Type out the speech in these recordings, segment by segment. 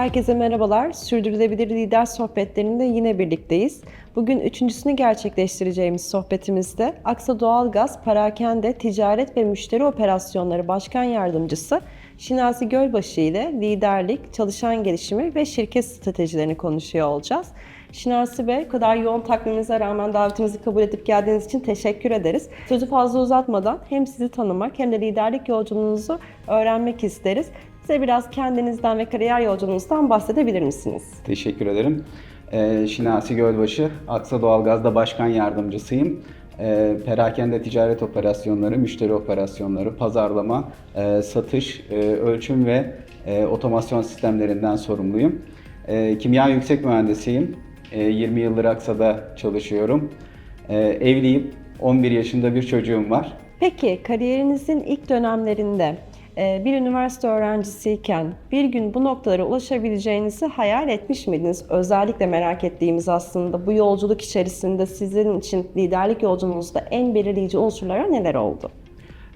Herkese merhabalar. Sürdürülebilir lider sohbetlerinde yine birlikteyiz. Bugün üçüncüsünü gerçekleştireceğimiz sohbetimizde Aksa Doğalgaz Parakende Ticaret ve Müşteri Operasyonları Başkan Yardımcısı Şinasi Gölbaşı ile liderlik, çalışan gelişimi ve şirket stratejilerini konuşuyor olacağız. Şinasi Bey, kadar yoğun takviminize rağmen davetimizi kabul edip geldiğiniz için teşekkür ederiz. Sözü fazla uzatmadan hem sizi tanımak hem de liderlik yolculuğunuzu öğrenmek isteriz. Size biraz kendinizden ve kariyer yolculuğunuzdan bahsedebilir misiniz? Teşekkür ederim. Ee, Şinasi Gölbaşı, Aksa Doğalgaz'da başkan yardımcısıyım. Ee, perakende ticaret operasyonları, müşteri operasyonları, pazarlama, e, satış, e, ölçüm ve e, otomasyon sistemlerinden sorumluyum. E, kimya yüksek mühendisiyim. E, 20 yıldır Aksa'da çalışıyorum. E, evliyim. 11 yaşında bir çocuğum var. Peki kariyerinizin ilk dönemlerinde e, bir üniversite öğrencisiyken bir gün bu noktalara ulaşabileceğinizi hayal etmiş miydiniz? Özellikle merak ettiğimiz aslında bu yolculuk içerisinde sizin için liderlik yolculuğunuzda en belirleyici unsurlara neler oldu?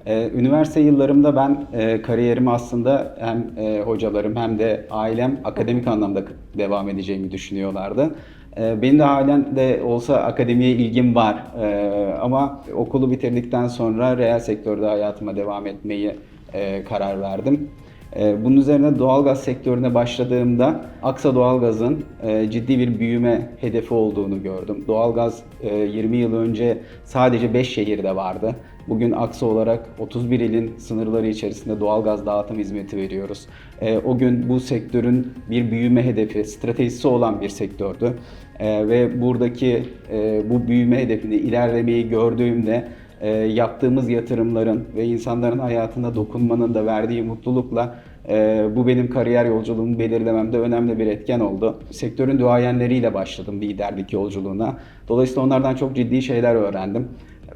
Ee, üniversite yıllarımda ben e, kariyerimi aslında hem e, hocalarım hem de ailem akademik anlamda devam edeceğimi düşünüyorlardı. E, benim de halen de olsa akademiye ilgim var ama okulu bitirdikten sonra reel sektörde hayatıma devam etmeyi e, karar verdim. E, Bunun üzerine doğalgaz sektörüne başladığımda Aksa Doğalgaz'ın e, ciddi bir büyüme hedefi olduğunu gördüm. Doğalgaz e, 20 yıl önce sadece 5 şehirde vardı. Bugün Aksa olarak 31 ilin sınırları içerisinde doğalgaz dağıtım hizmeti veriyoruz. E, O gün bu sektörün bir büyüme hedefi, stratejisi olan bir sektördü. E, Ve buradaki e, bu büyüme hedefini ilerlemeyi gördüğümde e, yaptığımız yatırımların ve insanların hayatına dokunmanın da verdiği mutlulukla e, bu benim kariyer yolculuğumu belirlememde önemli bir etken oldu. Sektörün duayenleriyle başladım liderlik yolculuğuna. Dolayısıyla onlardan çok ciddi şeyler öğrendim.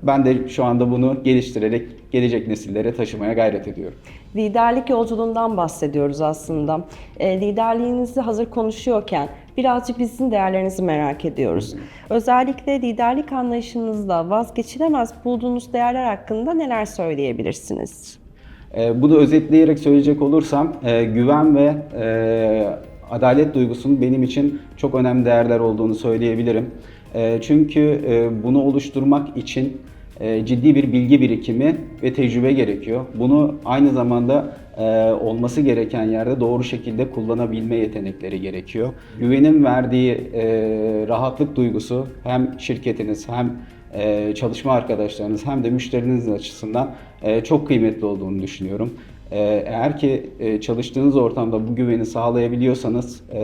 Ben de şu anda bunu geliştirerek gelecek nesillere taşımaya gayret ediyorum. Liderlik yolculuğundan bahsediyoruz aslında. E, liderliğinizi hazır konuşuyorken birazcık bizim değerlerinizi merak ediyoruz. Özellikle liderlik anlayışınızda vazgeçilemez bulduğunuz değerler hakkında neler söyleyebilirsiniz? E, bunu özetleyerek söyleyecek olursam e, güven ve e, adalet duygusunun benim için çok önemli değerler olduğunu söyleyebilirim. E, çünkü e, bunu oluşturmak için ciddi bir bilgi birikimi ve tecrübe gerekiyor. Bunu aynı zamanda e, olması gereken yerde doğru şekilde kullanabilme yetenekleri gerekiyor. Güvenin verdiği e, rahatlık duygusu hem şirketiniz hem e, çalışma arkadaşlarınız hem de müşteriniz açısından e, çok kıymetli olduğunu düşünüyorum. E, Eğer ki e, çalıştığınız ortamda bu güveni sağlayabiliyorsanız e,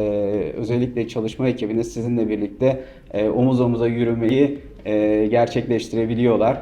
özellikle çalışma ekibiniz sizinle birlikte e, omuz omuza yürümeyi e, gerçekleştirebiliyorlar.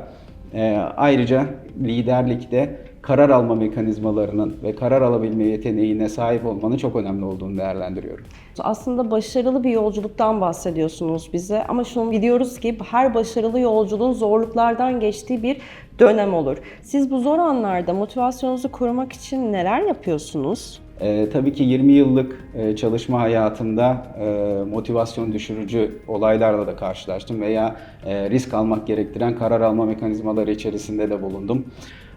E, Ayrıca liderlikte karar alma mekanizmalarının ve karar alabilme yeteneğine sahip olmanın çok önemli olduğunu değerlendiriyorum. Aslında başarılı bir yolculuktan bahsediyorsunuz bize ama şunu biliyoruz ki her başarılı yolculuğun zorluklardan geçtiği bir dönem olur. Siz bu zor anlarda motivasyonunuzu korumak için neler yapıyorsunuz? Ee, tabii ki 20 yıllık e, çalışma hayatımda e, motivasyon düşürücü olaylarla da karşılaştım veya e, risk almak gerektiren karar alma mekanizmaları içerisinde de bulundum.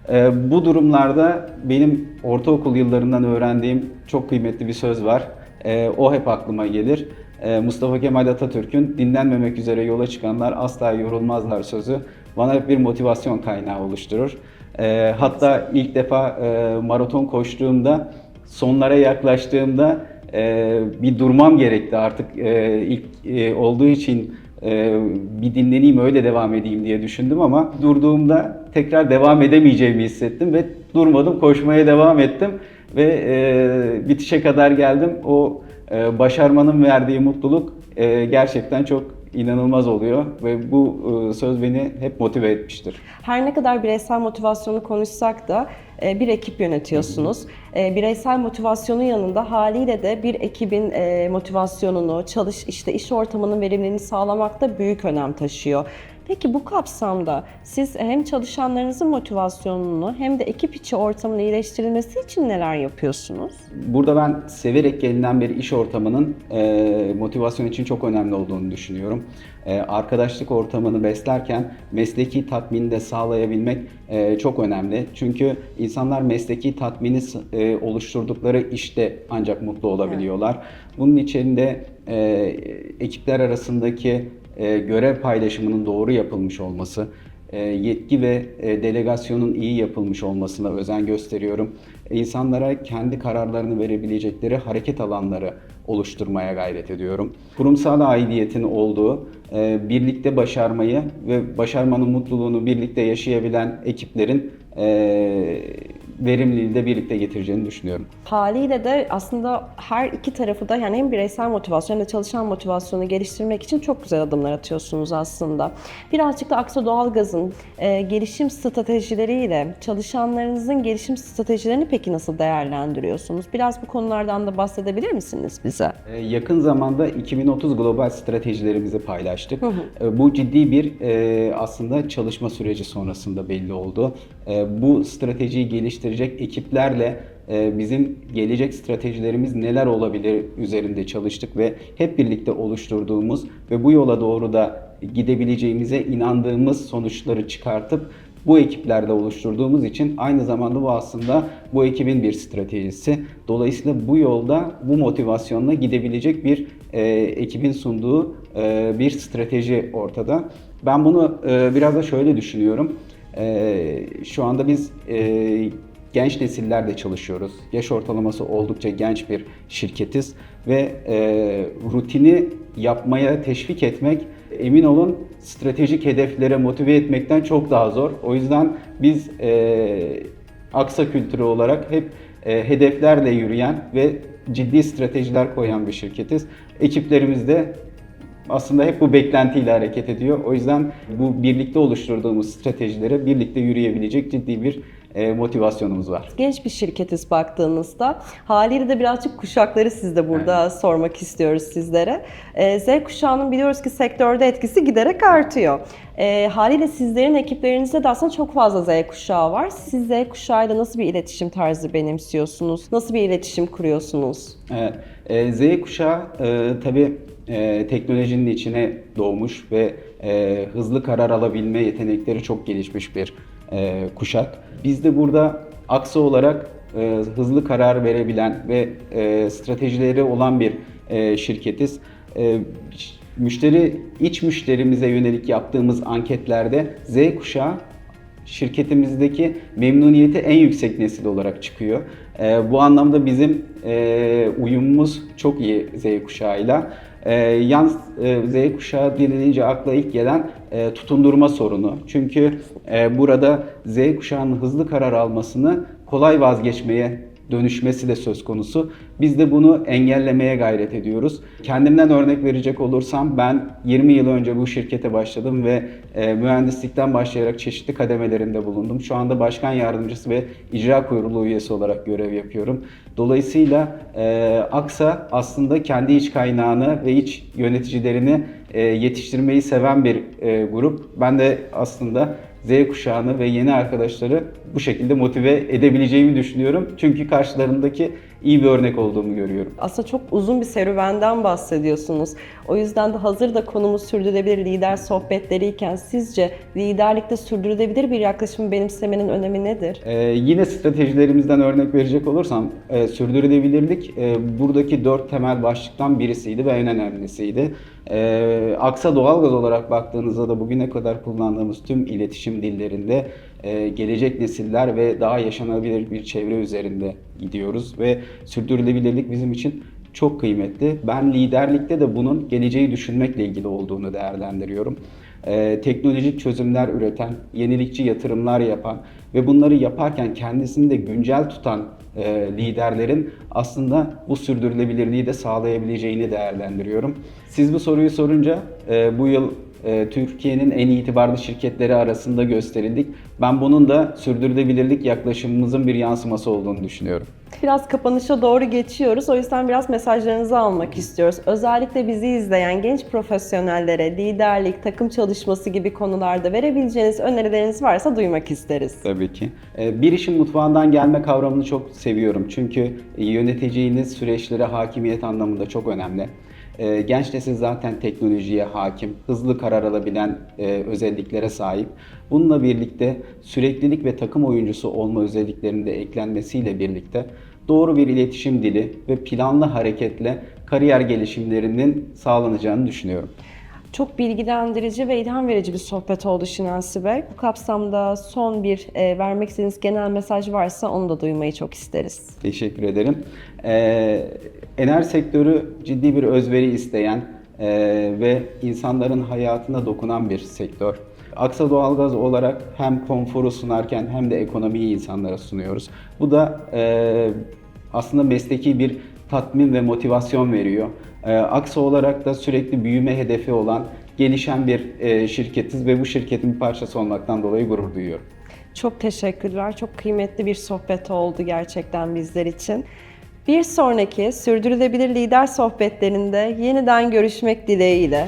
E, bu durumlarda benim ortaokul yıllarından öğrendiğim çok kıymetli bir söz var. E, o hep aklıma gelir. E, Mustafa Kemal Atatürk'ün dinlenmemek üzere yola çıkanlar asla yorulmazlar sözü bana hep bir motivasyon kaynağı oluşturur. E, hatta ilk defa e, maraton koştuğumda sonlara yaklaştığımda e, bir durmam gerekti artık e, ilk e, olduğu için e, bir dinleneyim öyle devam edeyim diye düşündüm ama durduğumda tekrar devam edemeyeceğimi hissettim ve durmadım koşmaya devam ettim ve e, bitişe kadar geldim. O e, başarmanın verdiği mutluluk e, gerçekten çok inanılmaz oluyor ve bu e, söz beni hep motive etmiştir. Her ne kadar bireysel motivasyonu konuşsak da e, bir ekip yönetiyorsunuz. E, Bireysel motivasyonun yanında haliyle de bir ekibin motivasyonunu, çalış işte iş ortamının verimliliğini sağlamakta büyük önem taşıyor. Peki bu kapsamda siz hem çalışanlarınızın motivasyonunu hem de ekip içi ortamın iyileştirilmesi için neler yapıyorsunuz? Burada ben severek gelinen bir iş ortamının e, motivasyon için çok önemli olduğunu düşünüyorum. E, arkadaşlık ortamını beslerken mesleki tatmini de sağlayabilmek e, çok önemli. Çünkü insanlar mesleki tatmini e, oluşturdukları işte ancak mutlu olabiliyorlar. Bunun için de e, ekipler arasındaki e, görev paylaşımının doğru yapılmış olması, e, yetki ve e, delegasyonun iyi yapılmış olmasına özen gösteriyorum. İnsanlara kendi kararlarını verebilecekleri hareket alanları oluşturmaya gayret ediyorum. Kurumsal aidiyetin olduğu, birlikte başarmayı ve başarmanın mutluluğunu birlikte yaşayabilen ekiplerin verimliliği de birlikte getireceğini düşünüyorum. Haliyle de aslında her iki tarafı da yani hem bireysel motivasyon hem de çalışan motivasyonu geliştirmek için çok güzel adımlar atıyorsunuz aslında. Birazcık da Aksa Doğalgaz'ın e, gelişim stratejileriyle çalışanlarınızın gelişim stratejilerini peki nasıl değerlendiriyorsunuz? Biraz bu konulardan da bahsedebilir misiniz bize? Ee, Yakın zamanda 2030 global stratejilerimizi paylaştık. Ee, Bu ciddi bir e, aslında çalışma süreci sonrasında belli oldu. Ee, Bu stratejiyi geliştirecek ekiplerle e, bizim gelecek stratejilerimiz neler olabilir üzerinde çalıştık ve hep birlikte oluşturduğumuz ve bu yola doğru da gidebileceğimize inandığımız sonuçları çıkartıp bu ekiplerle oluşturduğumuz için aynı zamanda bu aslında bu ekibin bir stratejisi. Dolayısıyla bu yolda bu motivasyonla gidebilecek bir e, ekibin sunduğu e, bir strateji ortada. Ben bunu e, biraz da şöyle düşünüyorum. E, şu anda biz e, genç nesillerle çalışıyoruz. Yaş ortalaması oldukça genç bir şirketiz ve e, rutini yapmaya teşvik etmek emin olun stratejik hedeflere motive etmekten çok daha zor. O yüzden biz e, aksa kültürü olarak hep e, hedeflerle yürüyen ve ciddi stratejiler koyan bir şirketiz. Ekiplerimiz de aslında hep bu beklentiyle hareket ediyor. O yüzden bu birlikte oluşturduğumuz stratejilere birlikte yürüyebilecek ciddi bir e, motivasyonumuz var. Genç bir şirketiz baktığınızda. Haliyle de birazcık kuşakları siz de burada sormak istiyoruz sizlere. Ee, Z kuşağının biliyoruz ki sektörde etkisi giderek artıyor. Ee, haliyle sizlerin ekiplerinizde de aslında çok fazla Z kuşağı var. Siz Z kuşağıyla nasıl bir iletişim tarzı benimsiyorsunuz? Nasıl bir iletişim kuruyorsunuz? Evet. E, Z kuşağı e, tabii e, teknolojinin içine doğmuş ve e, hızlı karar alabilme yetenekleri çok gelişmiş bir e, kuşak. Biz de burada aksa olarak e, hızlı karar verebilen ve e, stratejileri olan bir e, şirketiz. E, müşteri iç müşterimize yönelik yaptığımız anketlerde Z kuşağı şirketimizdeki memnuniyeti en yüksek nesil olarak çıkıyor. Ee, bu anlamda bizim e, uyumumuz çok iyi Z kuşağıyla. Ee, yalnız e, Z kuşağı denilince akla ilk gelen e, tutundurma sorunu. Çünkü e, burada Z kuşağının hızlı karar almasını kolay vazgeçmeye dönüşmesi de söz konusu. Biz de bunu engellemeye gayret ediyoruz. Kendimden örnek verecek olursam ben 20 yıl önce bu şirkete başladım ve e, mühendislikten başlayarak çeşitli kademelerinde bulundum. Şu anda başkan yardımcısı ve icra kurulu üyesi olarak görev yapıyorum. Dolayısıyla e, Aksa aslında kendi iç kaynağını ve iç yöneticilerini e, yetiştirmeyi seven bir e, grup. Ben de aslında Z kuşağını ve yeni arkadaşları bu şekilde motive edebileceğimi düşünüyorum. Çünkü karşılarındaki iyi bir örnek olduğumu görüyorum. Aslında çok uzun bir serüvenden bahsediyorsunuz. O yüzden de hazır da konumuz sürdürülebilir lider sohbetleriyken sizce liderlikte sürdürülebilir bir yaklaşımı benimsemenin önemi nedir? Ee, yine stratejilerimizden örnek verecek olursam e, sürdürülebilirlik e, buradaki dört temel başlıktan birisiydi ve en önemlisiydi. E, Aksa Doğalgaz olarak baktığınızda da bugüne kadar kullandığımız tüm iletişim dillerinde e, gelecek nesiller ve daha yaşanabilir bir çevre üzerinde gidiyoruz ve sürdürülebilirlik bizim için çok kıymetli. Ben liderlikte de bunun geleceği düşünmekle ilgili olduğunu değerlendiriyorum. Ee, teknolojik çözümler üreten, yenilikçi yatırımlar yapan ve bunları yaparken kendisini de güncel tutan e, liderlerin aslında bu sürdürülebilirliği de sağlayabileceğini değerlendiriyorum. Siz bu soruyu sorunca e, bu yıl e, Türkiye'nin en itibarlı şirketleri arasında gösterildik. Ben bunun da sürdürülebilirlik yaklaşımımızın bir yansıması olduğunu düşünüyorum. Biraz kapanışa doğru geçiyoruz. O yüzden biraz mesajlarınızı almak istiyoruz. Özellikle bizi izleyen genç profesyonellere liderlik, takım çalışması gibi konularda verebileceğiniz önerileriniz varsa duymak isteriz. Tabii ki. Ee, Bir işin mutfağından gelme kavramını çok seviyorum. Çünkü yöneteceğiniz süreçlere hakimiyet anlamında çok önemli. Ee, Genç nesil zaten teknolojiye hakim, hızlı karar alabilen e, özelliklere sahip. Bununla birlikte süreklilik ve takım oyuncusu olma özelliklerinin de eklenmesiyle birlikte doğru bir iletişim dili ve planlı hareketle kariyer gelişimlerinin sağlanacağını düşünüyorum. Çok bilgilendirici ve ilham verici bir sohbet oldu Şinasi Bey. Bu kapsamda son bir e, vermek istediğiniz genel mesaj varsa onu da duymayı çok isteriz. Teşekkür ederim. Ee, enerji sektörü ciddi bir özveri isteyen e, ve insanların hayatına dokunan bir sektör. Aksa Doğalgaz olarak hem konforu sunarken hem de ekonomiyi insanlara sunuyoruz. Bu da e, aslında mesleki bir tatmin ve motivasyon veriyor. E, Aksa olarak da sürekli büyüme hedefi olan, gelişen bir e, şirketiz ve bu şirketin bir parçası olmaktan dolayı gurur duyuyorum. Çok teşekkürler. Çok kıymetli bir sohbet oldu gerçekten bizler için. Bir sonraki sürdürülebilir lider sohbetlerinde yeniden görüşmek dileğiyle.